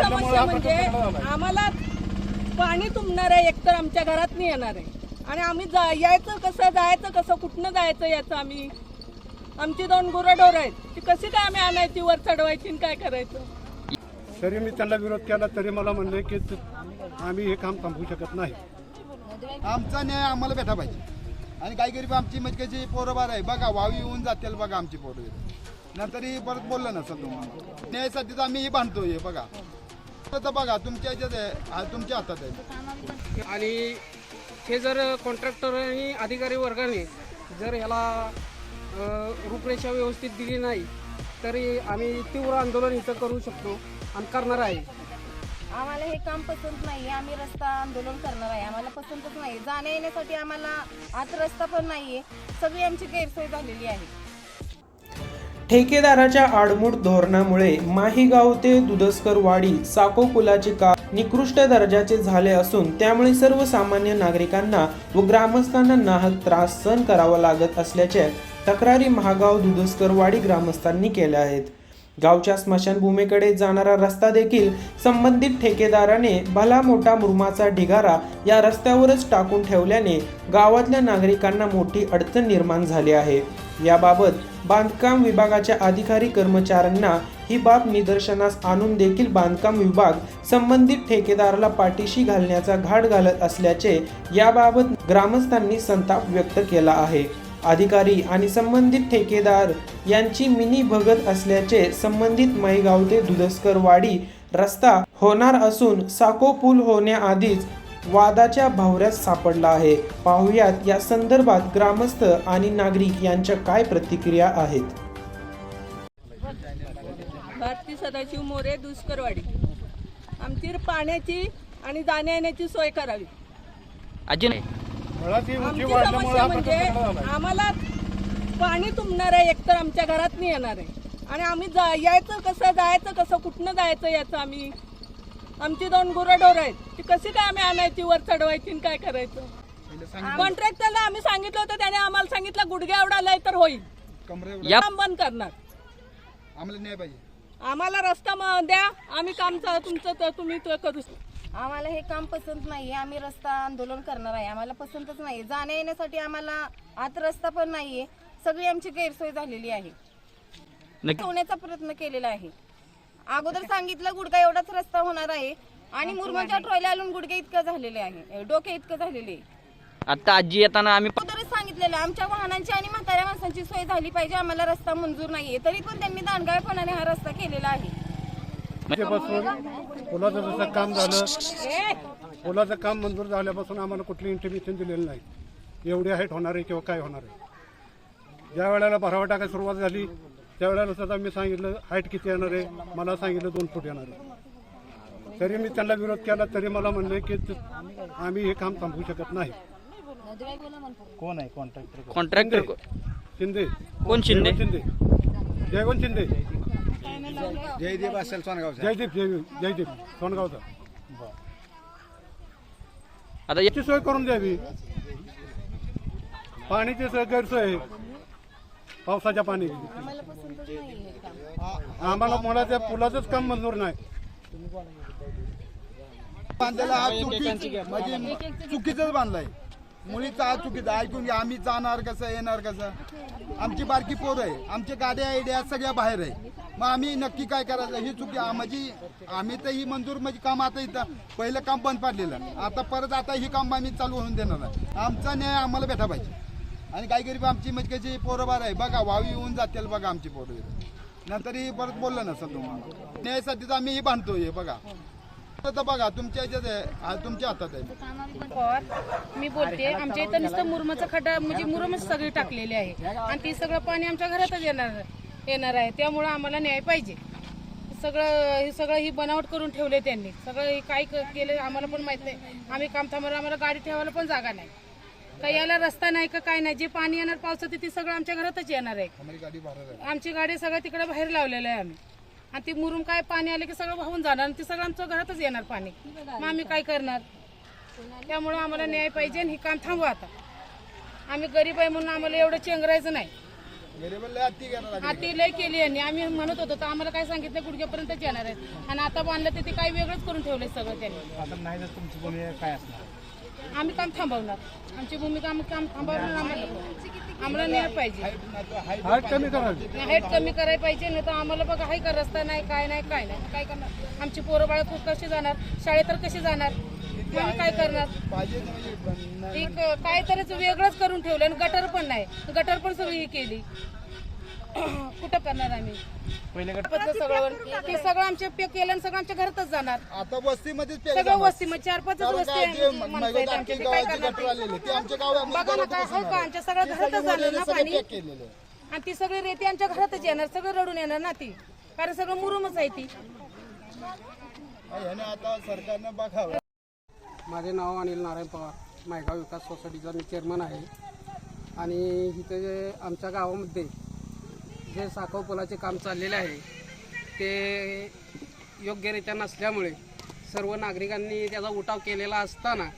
समस्या म्हणजे. आम्हाला पाणी तुंबणार आहे एकतर आमच्या घरात नाही येणार आहे. आणि आम्ही जा यायचं कसं जायचं कसं कुठनं जायचं याचं आम्ही आमची दोन गुरंढोरं आहेत. ती कशी काय आम्ही आणायची वर चढवायची आणि काय करायचं? तरी मी त्यांना विरोध केला तरी मला म्हणले की त- आम्ही हे काम थांबवू शकत नाही. आमचा न्याय आम्हाला भेटा पाहिजे. आणि काही गरीब आमची म्हणजे कशी पोरं बार आहे बघा वावी येऊन जातील बघा आमची पोरं. नंतर ही परत बोललं नसतं तुम्हाला. न्यायासाठी तर आम्ही ही बांधतोय हे बघा. तर बघा तुमच्या ह्याच्यात आहे हा तुमच्या हातात आहे. आणि हे जर कॉन्ट्रॅक्टर आणि अधिकारी वर्गाने जर ह्याला अ, रूपरेषा व्यवस्थित दिली नाही तरी आम्ही तीव्र आंदोलन इथं करू शकतो आणि करणार आहे. आम्हाला हे काम पसंत नाही आम्ही रस्ता आंदोलन करणार आहे. आम्हाला पसंतच नाही. जाण्या येण्यासाठी आम्हाला आत रस्ता पण नाहीये. सगळी आमची गैरसोय झालेली आहे. ठेकेदाराच्या आडमूड धोरणामुळे माहीगाव ते दुधस्कर वाडी साको पुलाचे काम निकृष्ट दर्जाचे झाले असून त्यामुळे सर्वसामान्य नागरिकांना व ग्रामस्थांना नाहक त्रास सहन करावा लागत असल्याचे तक्रारी महागाव दुधस्कर वाडी ग्रामस्थांनी केल्या आहेत. गावच्या स्मशानभूमीकडे जाणारा रस्ता देखील संबंधित ठेकेदाराने भला मोठा मुरुमाचा ढिगारा या रस्त्यावरच टाकून ठेवल्याने गावातल्या नागरिकांना मोठी अडचण निर्माण झाली आहे. याबाबत बांधकाम विभागाच्या अधिकारी कर्मचाऱ्यांना ही बाब निदर्शनास आणून देखील बांधकाम विभाग संबंधित ठेकेदाराला पाठीशी घालण्याचा घाट घालत असल्याचे याबाबत ग्रामस्थांनी संताप व्यक्त केला आहे. अधिकारी आणि संबंधित ठेकेदार यांची मिनी भगत असल्याचे संबंधित माईगाव ते दुधस्कर वाडी रस्ता होणार असून साको पूल होण्याआधीच वादाच्या भवऱ्यात सापडला आहे. पाहुयात या संदर्भात ग्रामस्थ आणि नागरिक यांच्या काय प्रतिक्रिया आहेत. भारती सदाशिव मोरे दुष्करवाडी. आमची पाण्याची आणि जाण्या येण्याची सोय करावी. अजून आमची समस्या म्हणजे. आम्हाला पाणी तुंबणार आहे एकतर आमच्या घरात नाही येणार आहे. आणि आम्ही जा यायचं कसं जायचं कसं कुठनं जायचं याचं आम्ही आमची दोन गुरंढोरं आहेत. ती कशी काय आम्ही आणायची वर चढवायची आणि काय करायचं? कॉन्ट्रॅक्टरला आम्ही सांगितलं होतं त्याने आम्हाला सांगितलं गुडघ्या एवढा लय तर होईल. कमरे काम बंद करणार. आम्हाला न्याय पाहिजे. आम्हाला रस्ता म- द्या आम्ही काम च- तुमचं तर तुम्ही तो करू आम्हाला हे काम पसंत नाही आम्ही रस्ता आंदोलन करणार आहे. आम्हाला पसंतच नाही जाण्या येण्यासाठी आम्हाला आत रस्ता पण नाहीये. सगळी आमची गैरसोय झालेली आहे. नक्की होण्याचा प्रयत्न केलेला आहे. अगोदर सांगितलं गुडघा एवढाच रस्ता होणार आहे. आणि मुरमाच्या ट्रॉयला आलून गुडघे इतकं झालेले आहे. डोके इतकं झालेले आहे. आता आजी येताना आम्ही अगोदरच सांगितलेलं आमच्या वाहनांची आणि म्हाताऱ्या माणसांची सोय झाली पाहिजे. आम्हाला रस्ता मंजूर नाहीये. तरी पण त्यांनी दांडगाळपणाने हा रस्ता केलेला आहे. पुलाचं जसं काम झालं पुलाचं काम मंजूर झाल्यापासून आम्हाला कुठली इंटिमेशन दिलेलं नाही. एवढी हाईट होणार आहे किंवा काय होणार आहे. ज्या वेळेला भरावा टाकायला सुरुवात झाली त्यावेळेला सुद्धा मी सांगितलं हाईट किती येणार आहे? मला सांगितलं दोन फूट येणार आहे. तरी मी त्यांना विरोध केला तरी मला म्हणले की आम्ही हे काम थांबवू शकत नाही. कॉन्ट्रॅक्टर शिंदे. कोण शिंदे? शिंदे. जयवंत शिंदे. जयदेव असेल सोनगावचा. जयदीप जयदीप जयदीप सोनगावचा. आता याची सोय करून द्यावी. पाण्याची सोय गैरसोय आहे. पावसाच्या पाण्याची आम्हाला हे त्या पुलाचंच काम मंजूर नाही. बांधायला हा चुकी म्हणजे चुकीचंच बांधलाय. मुळीच हा चुकीचा. ऐकून घ्या आम्ही जाणार कसं येणार कसं? आमची बारकी पोरं आहे. आमच्या गाड्या आयडिया सगळ्या बाहेर आहे. मग आम्ही नक्की काय करायचं? ही चुकी आ- म्हणजे आम्ही तर ही मंजूर म्हणजे काम आता इथं पहिलं काम बंद पाडलेलं. आता परत आता ही काम आम्ही चालू होऊन देणार आहे. आमचा न्याय आम्हाला भेटा पाहिजे. आणि काही गरीब आमची म्हणजे कशी पोरं बार आहे बघा वावी येऊन जातील बघा आमची पोरं. नंतर ही परत बोललं नसतं तुम्हाला. न्यायासाठी तर आम्ही ही बांधतोय हे बघा. तर बघा तुमच्या याच्यात आहे तुमच्या हातात आहे. मी बोलते आमच्या इथं नुसतं मुरमाचा खड्डा म्हणजे मुरमच सगळी टाकलेली आहे. आणि ती सगळं पाणी आमच्या घरातच येणार येणार आहे. त्यामुळं आम्हाला न्याय पाहिजे. सगळं हे सगळं ही बनावट करून ठेवले त्यांनी. सगळं हे काय क- केलं आम्हाला पण माहीत नाही. आम्ही काम थांबवलं आम्हाला गाडी ठेवायला पण जागा नाही. काही याला रस्ता नाही का काय नाही? जे पाणी येणार पावसाचं ते सगळं आमच्या घरातच येणार आहे. आमची गाडी सगळं तिकडे बाहेर लावलेलं आहे आम्ही. आणि ती मुरुम काय पाणी आले की सगळं वाहून जाणार आणि ते सगळं आमच्या घरातच येणार पाणी. मग आम्ही काय करणार? त्यामुळे आम्हाला न्याय पाहिजे आणि हे काम थांबवा आता. आम्ही गरीब आहे म्हणून आम्हाला एवढं चेंगरायचं नाही. गरिबाला हत्ती करायला लागली. हा ती लय केली यांनी. आम्ही म्हणत होतो तर आम्हाला काय सांगितलं गुडघ्यापर्यंतच येणार आहेत आणि आता बांधलं तर ते काही वेगळंच करून ठेवलंय सगळं त्यांनी. आता काय असणार? आम्ही काम थांबवणार. आमची भूमिका आम्ही काम थांबवणार आम्हाला आम्हाला न्याय पाहिजे. हाईट कमी करावी. हाईट कमी करायला पाहिजे नाही तर आम्हाला बघा हाय का रस्ता नाही काय नाही काय नाही. काय करणार? आमची पोरं बाळ कशी जाणार? शाळेत तर कशी जाणार? आम्ही काय करणार? पाहिजे म्हणजे पण एक काहीतरीच वेगळंच करून ठेवलं आणि गटर पण नाही. गटर पण सगळी ही केली. कुठं करणार आम्ही? पहिले गट पत्र सगळं ते सगळं आमच्या पे केलं आणि सगळं आमच्या घरातच जाणार. आता वस्तीमध्येच सगळं जाणार. वस्ती मग चार पाच कारण वस्ती काय जे आहे, माणसं माझ्या आहेत आमच्या ते काय गावाची करणार? गटर आलेले ते आमच्या गावामध्ये बघा ना काय हो का. आमच्या सगळ्या घरातच जाणार ना पाणी? केलेले. आहे. आणि ती सगळी रेती आमच्या घरातच येणार सगळं रडून येणार ना ती. कारण सगळं मुरुमच आहे ती. ह्याने आता सरकारनं बघावं. माझे नाव अनिल नारायण पवार मायगाव विकास सोसायटीचा मी चेअरमन आहे. आणि इथं जे आमच्या गावामध्ये जे साखव पुलाचे काम चाललेले आहे ते योग्यरित्या नसल्यामुळे सर्व नागरिकांनी त्याचा उठाव केलेला असताना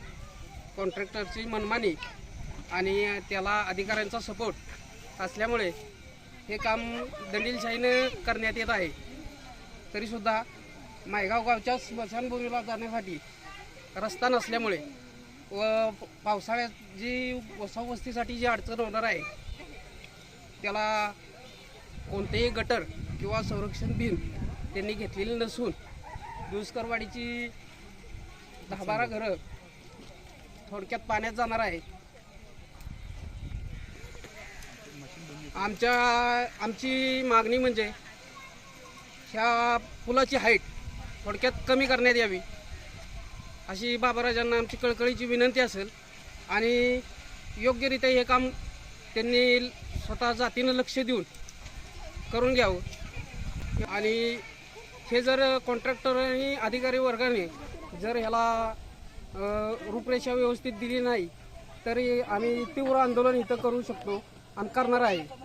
कॉन्ट्रॅक्टरची मनमानी आणि त्याला अधिकाऱ्यांचा सपोर्ट असल्यामुळे हे काम दंडीलशाहीनं करण्यात येत आहे. तरीसुद्धा मायगाव गावच्या स्मशानभूमीला जाण्यासाठी रस्ता नसल्यामुळे व पावसाळ्यात जी वसावस्तीसाठी जी अडचण होणार आहे त्याला कोणतेही गटर किंवा संरक्षण भिंत त्यांनी घेतलेली नसून दुष्करवाडीची दहा बारा घरं थोडक्यात पाण्यात जाणार आहे. आमच्या आमची मागणी म्हणजे ह्या पुलाची हाईट थोडक्यात कमी करण्यात यावी अशी बाबाराजांना आमची कळकळीची विनंती असेल. आणि योग्यरित्या हे काम त्यांनी स्वतः जातीनं लक्ष देऊन करून घ्यावं. आणि हे जर कॉन्ट्रॅक्टर आणि अधिकारी वर्गाने जर ह्याला रूपरेषा व्यवस्थित दिली नाही तरी आम्ही तीव्र आंदोलन इथं करू शकतो आणि करणार आहे.